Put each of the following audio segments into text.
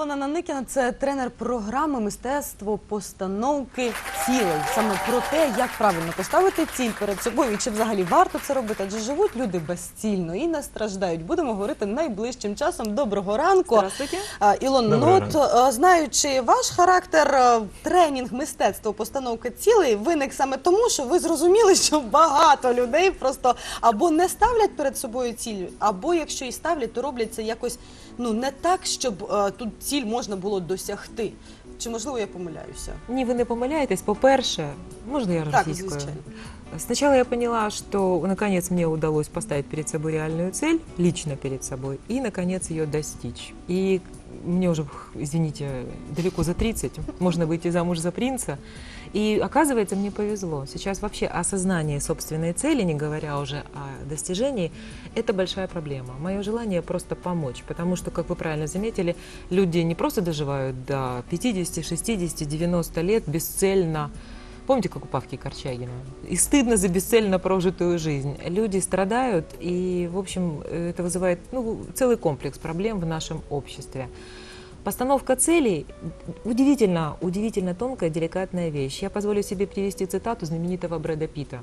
Ілона Наникіна це тренер програми мистецтво постановки цілей. Саме про те, як правильно поставити ціль перед собою і чи взагалі варто це робити, адже живуть люди безцільно і не страждають. Будемо говорити найближчим часом. Доброго ранку. Здравствуйте. Ілон, ну Доброго от е, знаючи ваш характер, тренінг мистецтво постановки цілей виник саме тому, що ви зрозуміли, що багато людей просто або не ставлять перед собою ціль, або якщо і ставлять, то роблять це якось ну не так, щоб е, тут ціль можна було досягти. Чи можливо я помиляюся? Ні, ви не помиляєтесь. По-перше, можна я Так, российскую? звичайно. Сначала я поняла, что наконец мне удалось поставить перед собой реальную цель, лично перед собой, и наконец ее достичь. И мне уже, извините, далеко за 30, можно выйти замуж за принца. И оказывается, мне повезло. Сейчас вообще осознание собственной цели, не говоря уже о достижении, это большая проблема. Мое желание просто помочь, потому что, как вы правильно заметили, люди не просто доживают до 50, 60, 90 лет бесцельно, Помните, как у Павки Корчагина? И стыдно за бесцельно прожитую жизнь. Люди страдают, и, в общем, это вызывает ну, целый комплекс проблем в нашем обществе. Постановка целей удивительно, удивительно тонкая, деликатная вещь. Я позволю себе привести цитату знаменитого Брэда Питта.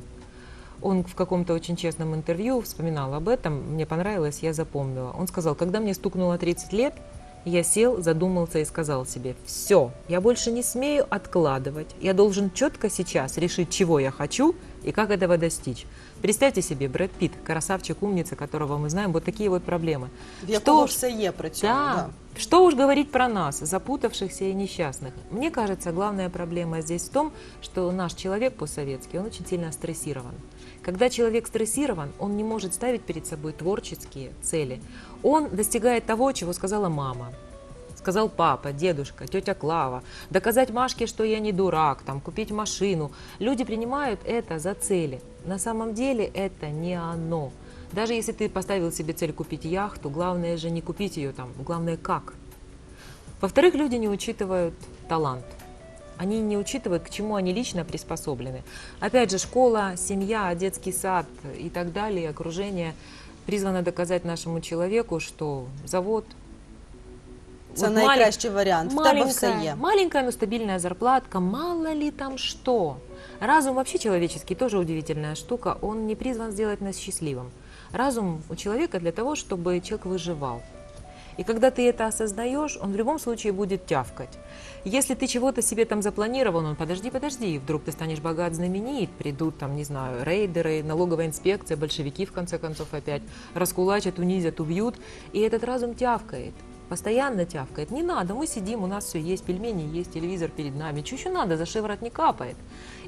Он в каком-то очень честном интервью вспоминал об этом, мне понравилось, я запомнила. Он сказал, когда мне стукнуло 30 лет, я сел, задумался и сказал себе, все, я больше не смею откладывать, я должен четко сейчас решить, чего я хочу и как этого достичь. Представьте себе, Брэд Питт, красавчик, умница, которого мы знаем, вот такие вот проблемы. В якого ж- все є при цьому? Да. Что уж говорить про нас, запутавшихся и несчастных. Мне кажется, главная проблема здесь в том, что наш человек по-советски, он очень сильно стрессирован. Когда человек стрессирован, он не может ставить перед собой творческие цели. Он достигает того, чего сказала мама, сказал папа, дедушка, тетя Клава, доказать Машке, что я не дурак, там, купить машину. Люди принимают это за цели. На самом деле это не оно. Даже если ты поставил себе цель купить яхту, главное же не купить ее там, главное как. Во-вторых, люди не учитывают талант. Они не учитывают, к чему они лично приспособлены. Опять же, школа, семья, детский сад и так далее, окружение призвано доказать нашему человеку, что завод, Це Вот найкращий варіант. В тебе все Маленькая, є. маленькая, но стабильная зарплатка, мало ли там что. Разум вообще человеческий тоже удивительная штука, он не призван сделать нас счастливым. Разум у человека для того, чтобы человек выживал. И когда ты это осознаешь, он в любом случае будет тявкать. Если ты чего-то себе там запланировал, он подожди, подожди, и вдруг ты станешь богат, знаменит, придут там, не знаю, рейдеры, налоговая инспекция, большевики в конце концов опять, раскулачат, унизят, убьют, и этот разум тявкает. Постоянно тявкает. Не надо, мы сидим, у нас все есть, пельмени есть, телевизор перед нами. Чего еще надо, за шиворот не капает.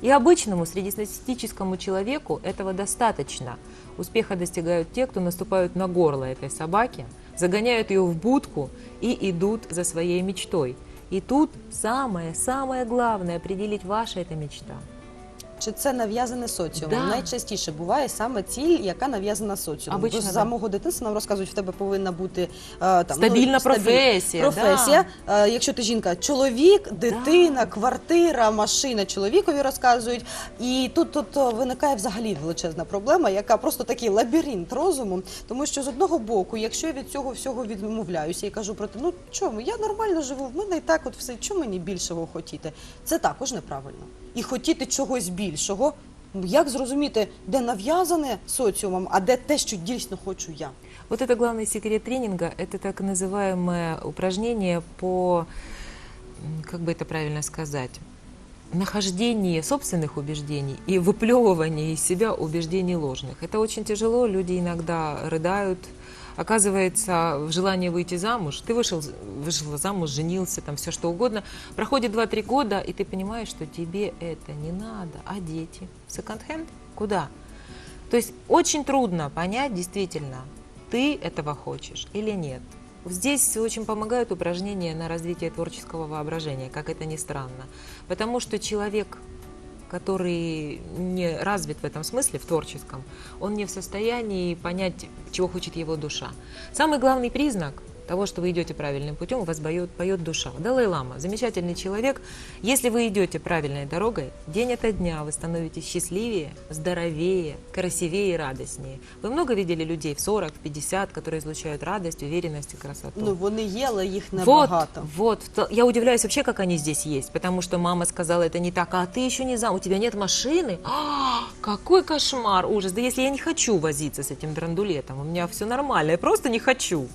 И обычному среднестатистическому человеку этого достаточно. Успеха достигают те, кто наступают на горло этой собаки, загоняют ее в будку и идут за своей мечтой. И тут самое-самое главное определить, ваша это мечта. Чи це нав'язане соціумом? Да. Найчастіше буває саме ціль, яка нав'язана соціумом. Обично, з да. самого дитинства нам розказують, в тебе повинна бути е, там Стабільна ну, стабіль- професія, Професія. Е, якщо ти жінка, чоловік, дитина, квартира, машина чоловікові розказують. І тут, тут е, виникає взагалі величезна проблема, яка просто такий лабіринт розуму. Тому що з одного боку, якщо я від цього всього відмовляюся і кажу про те, ну чому я нормально живу, в мене і так от все, чому мені більшого хотіти? Це також неправильно І хотіти чогось більшого. ну, Як зрозуміти, де нав'язане соціумом, а де те, що дійсно хочу я? Вот это главный секрет тренинга, это так называемое упражнение по, м, как бы это правильно сказать, нахождение собственных убеждений и выплевывание из себя убеждений ложных. Это очень тяжело, люди иногда рыдают. Оказывается, в желании выйти замуж, ты вышел, вышел замуж, женился, там все что угодно, проходит 2-3 года, и ты понимаешь, что тебе это не надо, а дети? Секонд-хенд? Куда? То есть очень трудно понять действительно, ты этого хочешь или нет. Здесь очень помогают упражнения на развитие творческого воображения, как это ни странно. Потому что человек, который не развит в этом смысле, в творческом, он не в состоянии понять, чего хочет его душа. Самый главный признак того, что вы идете правильным путем, у вас поет, поет душа. Далай-лама, замечательный человек. Если вы идете правильной дорогой, день ото дня вы становитесь счастливее, здоровее, красивее и радостнее. Вы много видели людей в 40, в 50, которые излучают радость, уверенность и красоту? Ну вони є, але їх Вот, небагато. вот. То- Я удивляюсь вообще, как они здесь есть, потому что мама сказала, это не так, а ты еще не зам, у тебя нет машины? А, какой кошмар, ужас. Да если я не хочу возиться с этим драндулетом, у меня все нормально, я просто не хочу.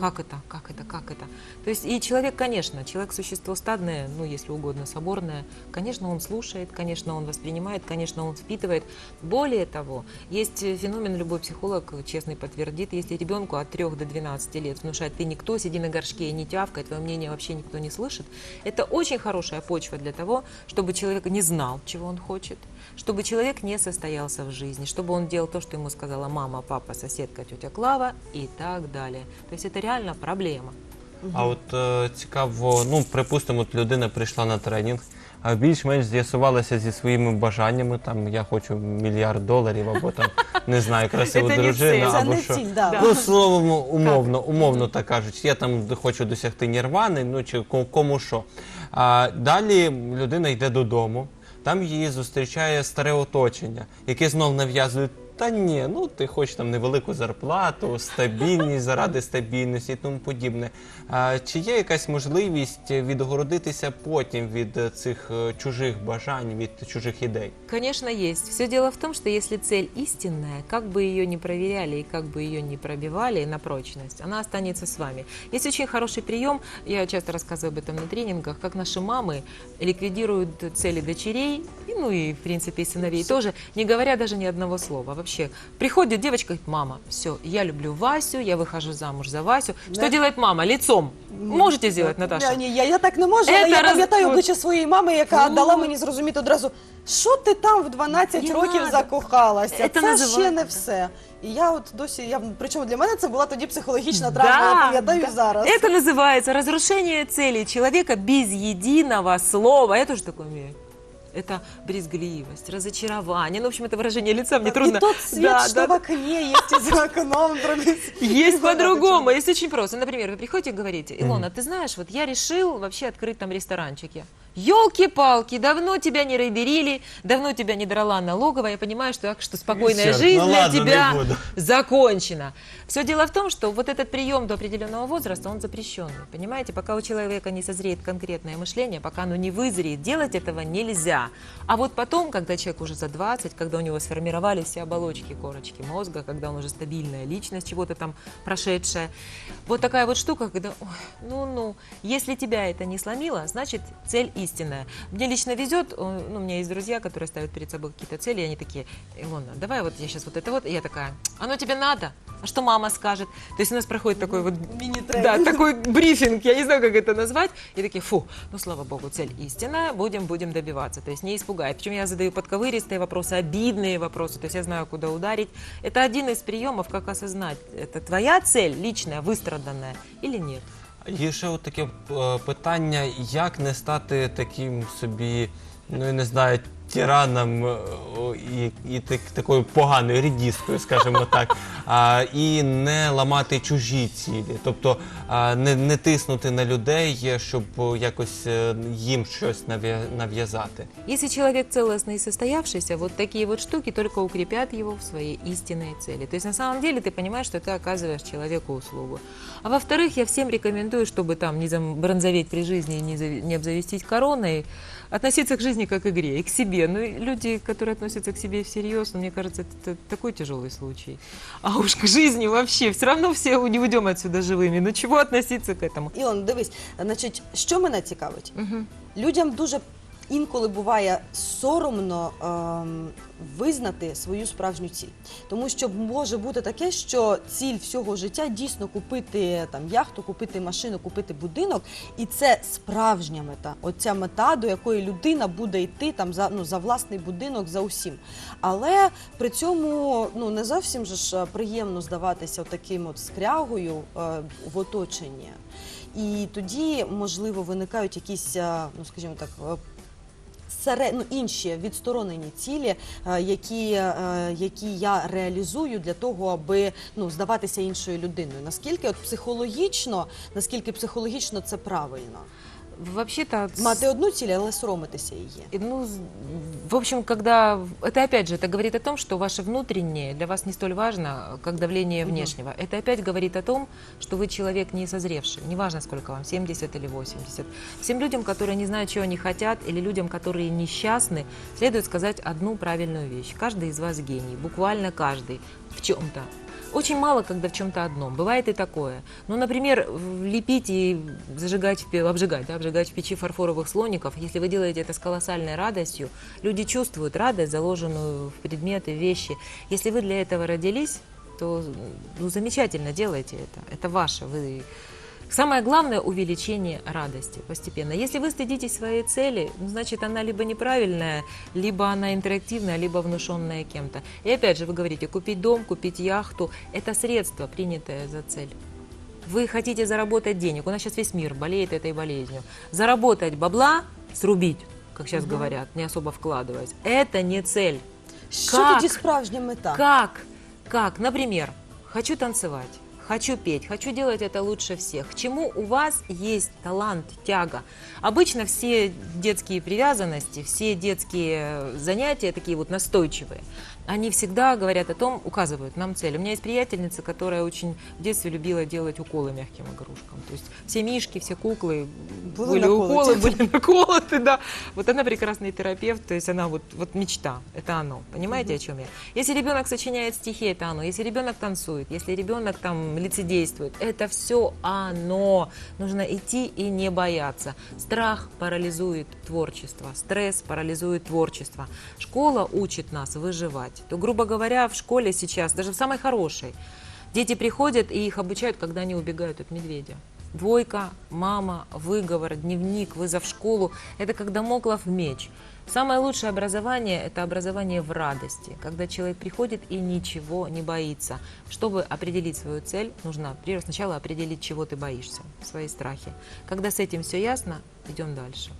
Как это, как это, как это? То есть и человек, конечно, человек существо стадное, ну, если угодно, соборное, конечно, он слушает, конечно, он воспринимает, конечно, он впитывает. Более того, есть феномен, любой психолог честный подтвердит, если ребенку от 3 до 12 лет внушать «ты никто, сиди на горшке и не тявкай, твое мнение вообще никто не слышит», это очень хорошая почва для того, чтобы человек не знал, чего он хочет, чтобы человек не состоялся в жизни, чтобы он делал то, что ему сказала мама, папа, соседка, тетя Клава и так далее. То есть это реально проблема. А от е, цікаво, ну припустимо, от людина прийшла на тренінг, а більш-менш з'ясувалася зі своїми бажаннями. Там я хочу мільярд доларів, або там не знаю, красиву Це не дружину. Це або не що. ціль, да. Ну, словом, умовно, умовно так кажуть, я там хочу досягти нірвани, ну чи ко- кому що. А далі людина йде додому, там її зустрічає старе оточення, яке знов нав'язує. Та ні, ну ти хочеш там невелику зарплату, стабільність заради стабільності і тому подібне. А, чи є якась можливість відгородитися потім від е, цих е, чужих бажань, від чужих ідей? Конечно, есть. Все дело в том, что если цель истинная, как бы ее ни проверяли и как бы ее ни пробивали на прочность, она останется с вами. Есть очень хороший прием, я часто рассказываю об этом на тренингах, как наши мамы ликвидируют цели дочерей, и, ну и, в принципе, и сыновей тоже, не говоря даже ни одного слова. Вообще, приходит девочка и говорит, мама, все, я люблю Васю, я выхожу замуж за Васю. Что Да. делает мама? Лицом. Можете сделать, Наташа? Я, ні, я, я так не можу, Це але я роз- пам'ятаю обличчя своєї мами, яка Ну. дала мені зрозуміти одразу, що ти там в 12 Не років надо. закохалася. Це Це, називається, ще не да. все. І я от досі, я, причому для мене це була тоді психологічна Да, травма, я пам'ятаю да. зараз. Это называется разрушение целей человека без единого слова. Я тоже такое умею. Это брезгливость, разочарование. Ну, в общем, это выражение лица мне трудно. И тот свет, Да, что да, в окне есть и за окном. Есть по-другому, есть очень просто. Например, вы приходите и говорите, Илона, ты знаешь, вот я решил вообще открыть там ресторанчик. Елки-палки, давно тебя не рейдерили, давно тебя не драла налоговая, я понимаю, что, так что спокойная Черт, жизнь ну для ладно, не тебя буду. закончена. Все дело в том, что вот этот прием до определенного возраста, он запрещенный. Понимаете, пока у человека не созреет конкретное мышление, пока оно не вызреет, делать этого нельзя. А вот потом, когда человек уже за 20, когда у него сформировались все оболочки, корочки мозга, когда он уже стабильная личность, чего-то там прошедшая, вот такая вот штука, когда, ну-ну, если тебя это не сломило, значит цель истинная. Мне лично везет, э, ну, у меня есть друзья, которые ставят перед собой какие-то цели, и они такие, Илона, давай вот я сейчас вот это вот, и я такая, оно тебе надо? А что мама скажет? То есть у нас проходит такой вот да, такой брифинг, я не знаю, как это назвать. И такие, фу, ну слава богу, цель истинная, будем, будем добиваться. То есть не испугает. Причем я задаю подковыристые вопросы, обидные вопросы, то есть я знаю, куда ударить. Это один из приемов, как осознать, это твоя цель личная, выстраданная или нет. Є ще от таке е, питання, як не стати таким собі, ну я не знаю, тираном е, о, і, і так, такою поганою рідіскою, скажімо так, а, і не ламати чужі цілі, тобто а, не, не тиснути на людей, щоб о, якось е, їм щось нав'я- нав'язати. Если человек целостный и состоявшийся, вот такие вот штуки только укрепят его в своей истинной цели. То есть на самом деле ты понимаешь, что ты оказываешь человеку услугу. А во-вторых, я всем рекомендую, чтобы там не бронзоветь при жизни и не, зави- не обзавестись короной, относиться к жизни как к игре и к себе. ну, и люди, которые относятся к себе всерьез, ну, мне кажется, это такой тяжелый случай. А уж к жизни вообще, все равно все не уйдем отсюда живыми. Ну, чего относиться к этому? Ілон, дивись, значить, що мене цікавить? Мгм. Людям дуже інколи буває соромно ем, визнати свою справжню ціль. Тому що може бути таке, що ціль всього життя дійсно купити там яхту, купити машину, купити будинок, і це справжня мета. Оця мета, до якої людина буде йти там за ну за власний будинок, за усім. Але при цьому ну не зовсім же ж приємно здаватися таким от скрягою е, в оточенні. І тоді, можливо, виникають якісь, е, ну скажімо так, всере, ну, інші відсторонені цілі, е, які, е, які я реалізую для того, аби ну, здаватися іншою людиною. Наскільки от психологічно, наскільки психологічно це правильно? Вообще-то... с- Мати одну ціль, але соромитися її. И, Ну, з- в общем, когда... Это опять же, это говорит о том, что ваше внутреннее для вас не столь важно, как давление Мгм. внешнего. Это опять говорит о том, что вы человек не созревший. Неважно, сколько вам, 70 или 80. Всем людям, которые не знают, чего они хотят, или людям, которые несчастны, следует сказать одну правильную вещь. Каждый из вас гений, буквально каждый, в чем-то. Очень мало, когда в чем-то одном. Бывает и такое. Ну, например, лепить и зажигать, обжигать, да, обжигать в печи фарфоровых слоников. Если вы делаете это с колоссальной радостью, люди чувствуют радость, заложенную в предметы, вещи. Если вы для этого родились, то ну, замечательно делайте это. Это ваше. Вы... Самое главное – увеличение радости постепенно. Если вы стыдитесь своей цели, ну, значит, она либо неправильная, либо она интерактивная, либо внушенная кем-то. И опять же, вы говорите, купить дом, купить яхту – это средство, принятое за цель. Вы хотите заработать денег. У нас сейчас весь мир болеет этой болезнью. Заработать бабла, срубить, как сейчас говорят, не особо вкладываясь, это не цель. Що Как? тоді справжня мета? Как? Как? Например, хочу танцевать, хочу петь, хочу делать это лучше всех. К чему у вас есть талант, тяга? Обычно все детские привязанности, все детские занятия такие вот настойчивые, они всегда говорят о том, указывают нам цель. У меня есть приятельница, которая очень в детстве любила делать уколы мягким игрушкам. То есть все мишки, все куклы Были были, наколоты. уколы, были наколоты, да. Вот она прекрасный терапевт, то есть она вот, вот мечта, это оно. Понимаете, о чем я? Если ребенок сочиняет стихи, это оно. Если ребенок танцует, если ребенок там лицедействует, это все оно. Нужно идти и не бояться. Страх парализует творчество, стресс парализует творчество. Школа учит нас выживать. То, грубо говоря, в школе сейчас, даже в самой хорошей, дети приходят и их обучают, когда они убегают от медведя. Двойка, мама, выговор, дневник, вызов в школу – это как Дамоклов меч. Самое лучшее образование – это образование в радости, когда человек приходит и ничего не боится. Чтобы определить свою цель, нужно сначала определить, чего ты боишься, свои страхи. Когда с этим все ясно, идем дальше.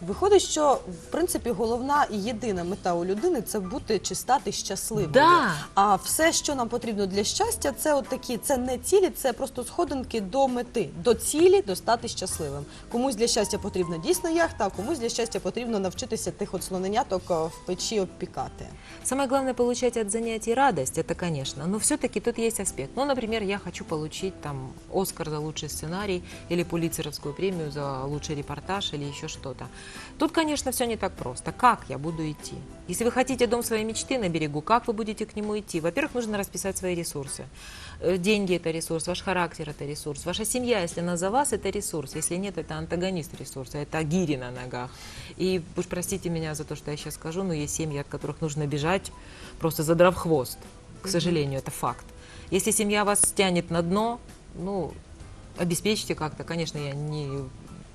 Виходить, що в принципі головна і єдина мета у людини це бути чи стати щасливою. Да. А все, що нам потрібно для щастя, це от такі, це не цілі, це просто сходинки до мети, до цілі, до стати щасливим. Комусь для щастя потрібна дійсно яхта, а комусь для щастя потрібно навчитися тих от слоненяток е, в печі обпікати. Самое главное получать от занятий радость, это конечно, но все-таки тут есть аспект. Ну, например, я хочу получить там Оскар за лучший сценарий или Пулитцеровскую премию за лучший репортаж или еще что-то. Тут, конечно, все не так просто. Как я буду идти? Если вы хотите дом своей мечты на берегу, как вы будете к нему идти? Во-первых, нужно расписать свои ресурсы. Э, Деньги – это ресурс, ваш характер – это ресурс, ваша семья, если она за вас, это ресурс, если нет, это антагонист ресурса, это гири на ногах. И уж простите меня за то, что я сейчас скажу, но есть семьи, от которых нужно бежать, просто задрав хвост. К сожалению, это факт. Если семья вас тянет на дно, ну, обеспечьте как-то. Конечно, я не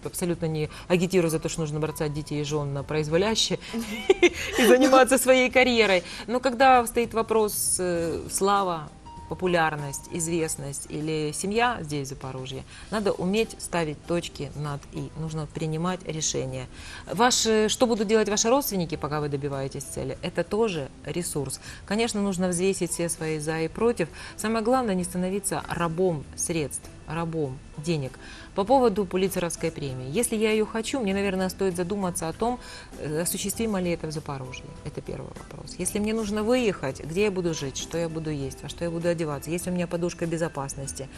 абсолютно не агитирую за то, что нужно бросать детей и жен на произволяще и заниматься своей карьерой. Но когда стоит вопрос э, слава, популярность, известность или семья здесь, в Запорожье, надо уметь ставить точки над «и». Нужно принимать решения. Ваши, что будут делать ваши родственники, пока вы добиваетесь цели, это тоже ресурс. Конечно, нужно взвесить все свои «за» и «против». Самое главное, не становиться рабом средств, рабом денег. По поводу Пулицеровской премии. Если я ее хочу, мне, наверное, стоит задуматься о том, э, осуществимо ли это в Запорожье. Это первый вопрос. Если мне нужно выехать, где я буду жить, что я буду есть, во что я буду одеваться, есть у меня подушка безопасности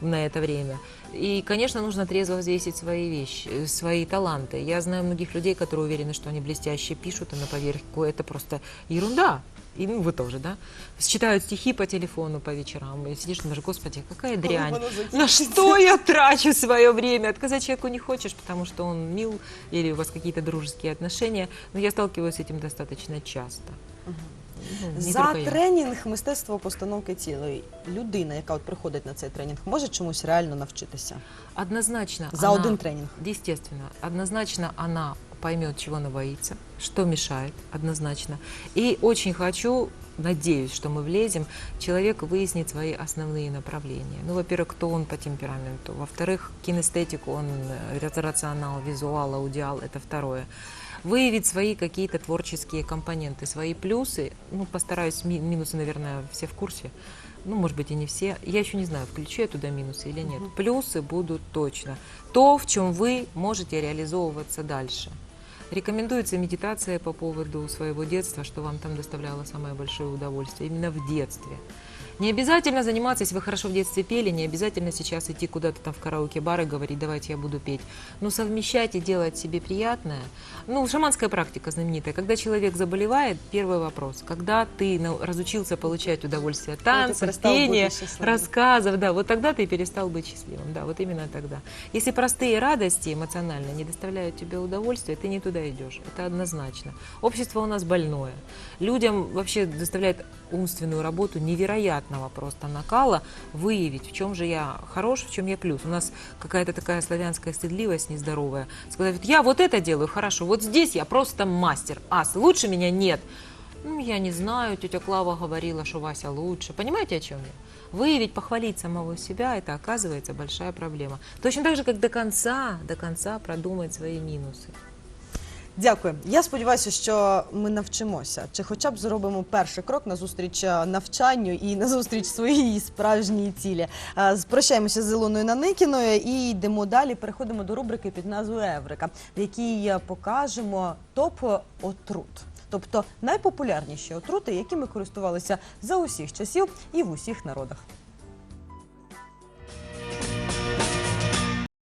на это время. И, конечно, нужно трезво взвесить свои вещи, э, свои таланты. Я знаю многих людей, которые уверены, что они блестяще пишут, и на поверку это просто ерунда. И ну, вы тоже, да? Читают стихи по телефону по вечерам, и сидишь, думаешь, господи, какая дрянь. На что я трачу свое время? Отказать человеку не хочешь, потому что он мил или у вас какие-то дружеские отношения. Но я сталкиваюсь с этим достаточно часто. Ну, не За только я. тренінг мистецтво постановки цілої людина, яка от приходить на цей тренінг, може чомусь реально навчитися Однозначно. за она- один тренінг. Естественно. Однозначно она поймет, чего она боится, что мешает, однозначно. И очень хочу надеюсь, что мы влезем, человек выяснит свои основные направления. Ну, во-первых, кто он по темпераменту. Во-вторых, кинестетик, он э, рационал, визуал, аудиал, это второе. Выявить свои какие-то творческие компоненты, свои плюсы. Ну, постараюсь, ми- минусы, наверное, все в курсе. Ну, может быть, и не все. Я еще не знаю, включу я туда минусы или нет. Плюсы будут точно. То, в чем вы можете реализовываться дальше. Рекомендуется медитация по поводу своего детства, что вам там доставляло самое большое удовольствие, именно в детстве. Не обязательно заниматься, если вы хорошо в детстве пели, не обязательно сейчас идти куда-то там в караоке-бар и говорить, давайте я буду петь. Но совмещать и делать себе приятное. Ну, шаманская практика знаменитая. Когда человек заболевает, первый вопрос. Когда ты разучился получать удовольствие от танцев, перестал быть пения, рассказов, да, вот тогда ты перестал быть счастливым, да, вот именно тогда. Если простые радости эмоционально не доставляют тебе удовольствия, ты не туда идешь, это однозначно. Общество у нас больное. Людям вообще доставляет умственную работу невероятного просто накала выявить, в чем же я хорош, в чем я плюс. У нас какая-то такая славянская стыдливость нездоровая. Сказать, я вот это делаю хорошо, вот здесь я просто мастер, ас, лучше меня нет. Ну, я не знаю, тетя Клава говорила, что Вася лучше. Понимаете, о чем я? Выявить, похвалить самого себя, это оказывается большая проблема. Точно так же, как до конца, до конца продумать свои минусы. Дякую. Я сподіваюся, що ми навчимося, чи хоча б зробимо перший крок на зустріч е, навчанню і на зустріч своїй справжній цілі. Е, Прощаємося з Ілоною Наникіною і йдемо далі. Переходимо до рубрики під назвою Еврика, в якій е, покажемо топ отрут. Тобто найпопулярніші отрути, якими користувалися за усіх часів і в усіх народах.